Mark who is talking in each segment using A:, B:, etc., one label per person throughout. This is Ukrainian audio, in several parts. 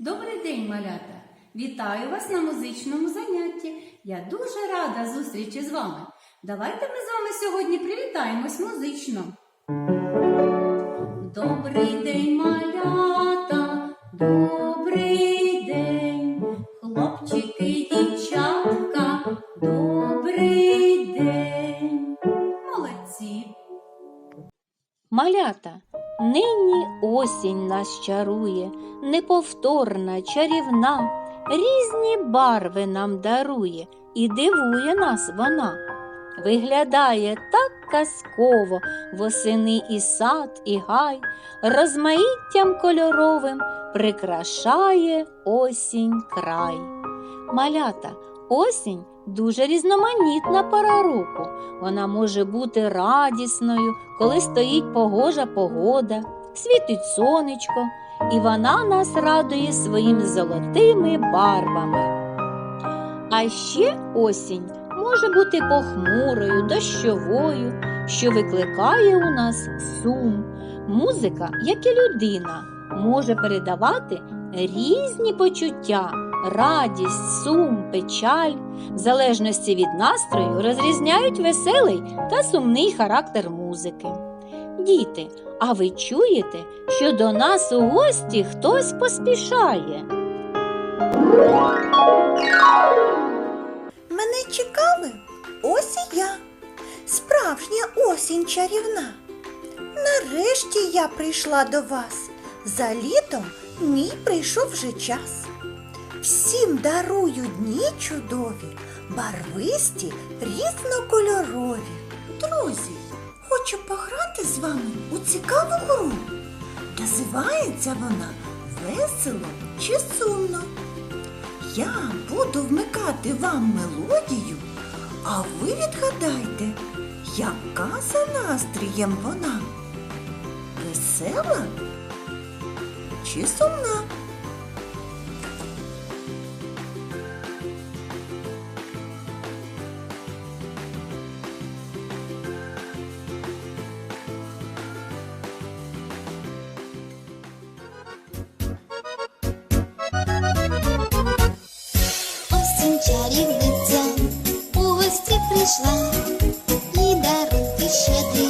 A: Добрий день, малята! Вітаю вас на музичному занятті. Я дуже рада зустрічі з вами. Давайте ми з вами сьогодні привітаємось музично. Добрий день, малята, добрий
B: осінь нас чарує, неповторна, чарівна, різні барви нам дарує і дивує нас вона. Виглядає так казково восени і сад, і гай, розмаїттям кольоровим прикрашає осінь край. Малята, осінь дуже різноманітна пора року. Вона може бути радісною, коли стоїть погожа погода, світить сонечко, і вона нас радує своїми золотими барвами. А ще осінь може бути похмурою, дощовою, що викликає у нас сум. Музика, як і людина, може передавати різні почуття, радість, сум, печаль. В залежності від настрою розрізняють веселий та сумний характер музики. Діти, а ви чуєте, що до нас у гості хтось поспішає?
C: Мене чекали? Ось і я. Справжня осінь чарівна. Нарешті я прийшла до вас. За літом мій прийшов вже час. Всім дарую дні чудові, барвисті, різнокольорові. Друзі, хочу пограти з вами у цікаву гру. Називається вона Весело чи сумно. Я буду вмикати вам мелодію, а ви відгадайте, яка за настроєм вона? Весела чи сумна?
D: Прийшла і дарунки щедрі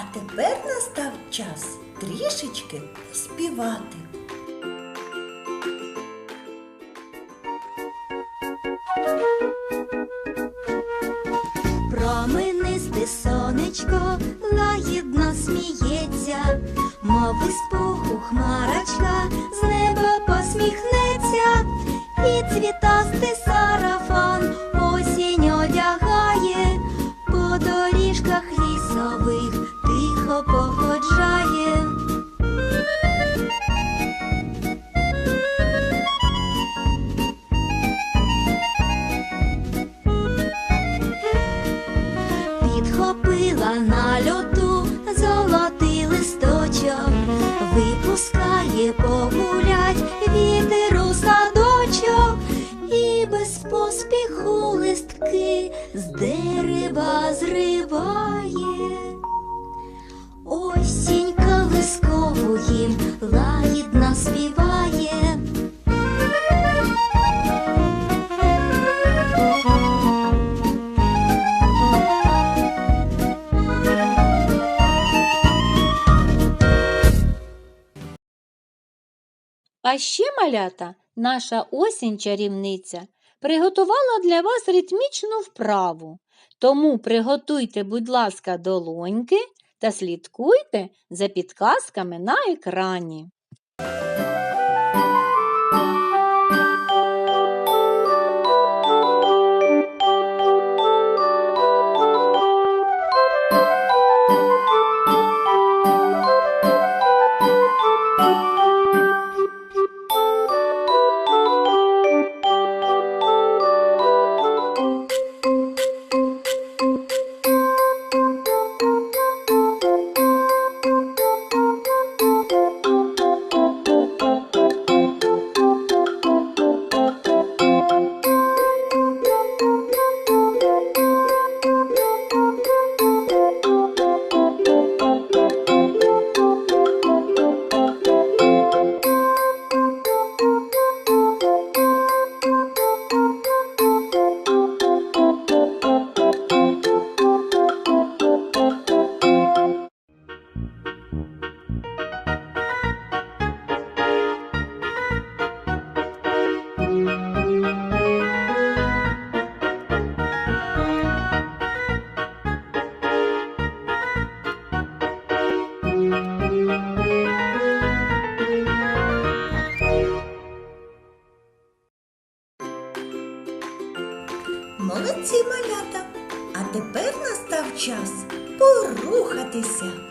C: А тепер настав час трішечки
E: співати. Променисте сонечко лагідно сміється, мови спуху хмарочка з неба посміхне. з дерева зриває, осінька блискову їм лагідна співає.
B: А ще малята наша осінь чарівниця приготувала для вас ритмічну вправу. Тому приготуйте, будь ласка, долоньки та слідкуйте за підказками на екрані.
E: Молодці малята! А тепер настав час порухатися.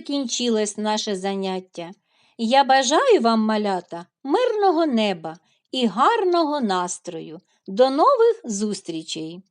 B: закінчилось наше заняття. Я бажаю вам, малята, мирного неба і гарного настрою. До нових зустрічей!